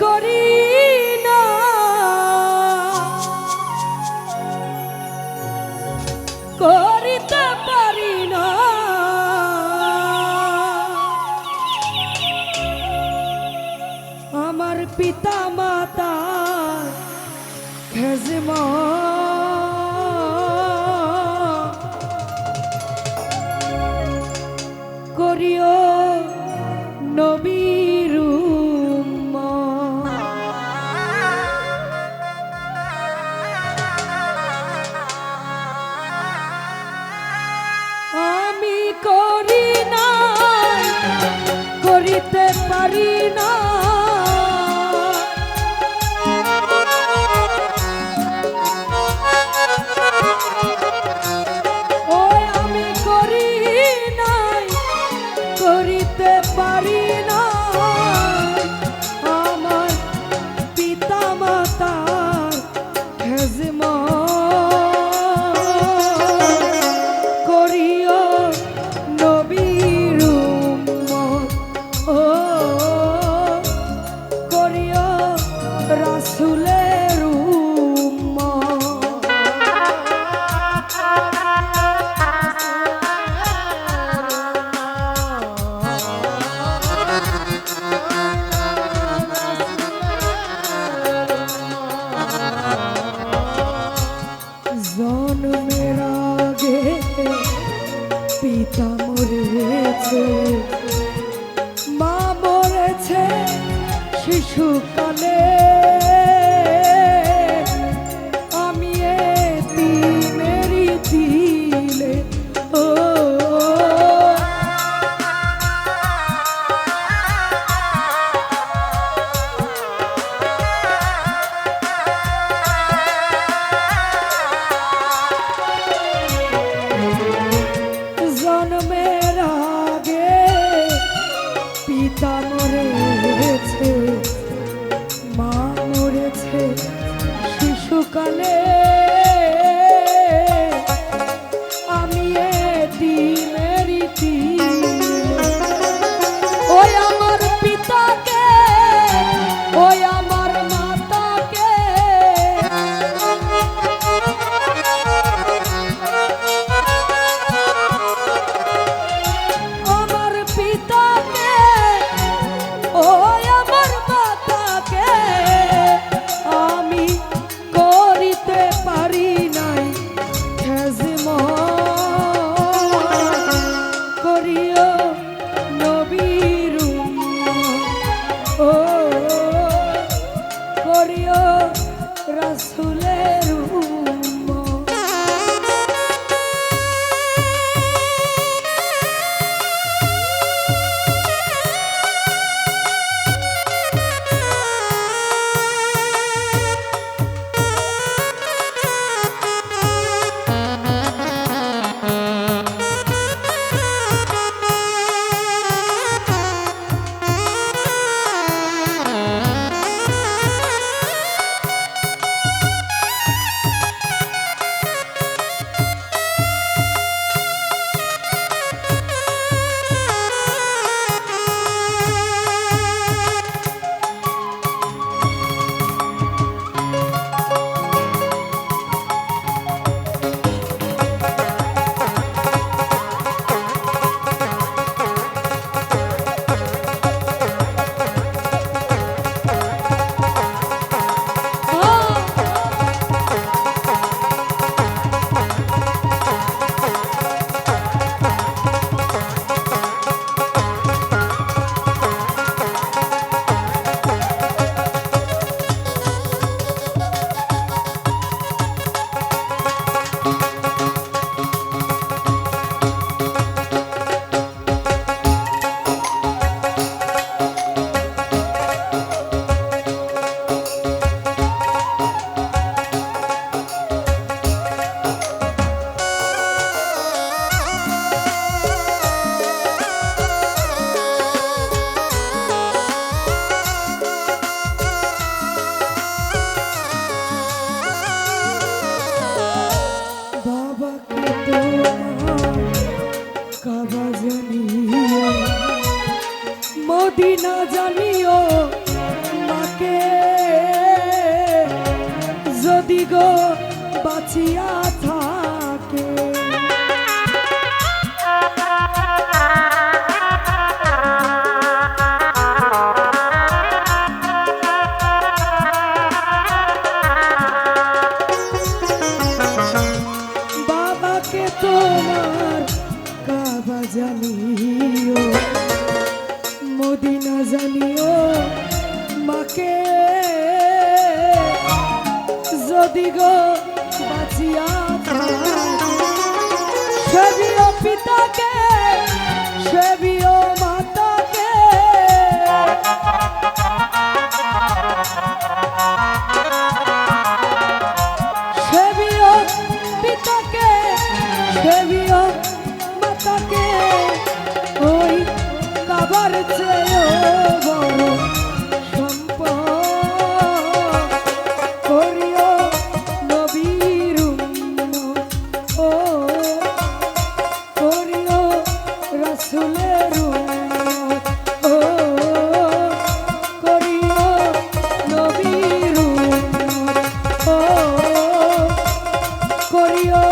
করি না। করিতে পারি না। আমার পিতা মাতা খেজমা। করিও Oh. কিছু শিশুকালে tabuleiro. কাবা জানিও মদিনা জানিও মাকে। যদি গো বাঁচিয়া যদি গো বাঁচিয়া সেবিও পিতাকে সেবিও মাতাকে। সেবিও পিতাকে সেবিও মাতাকে। ওই কাবার চেয়েও বড় করিও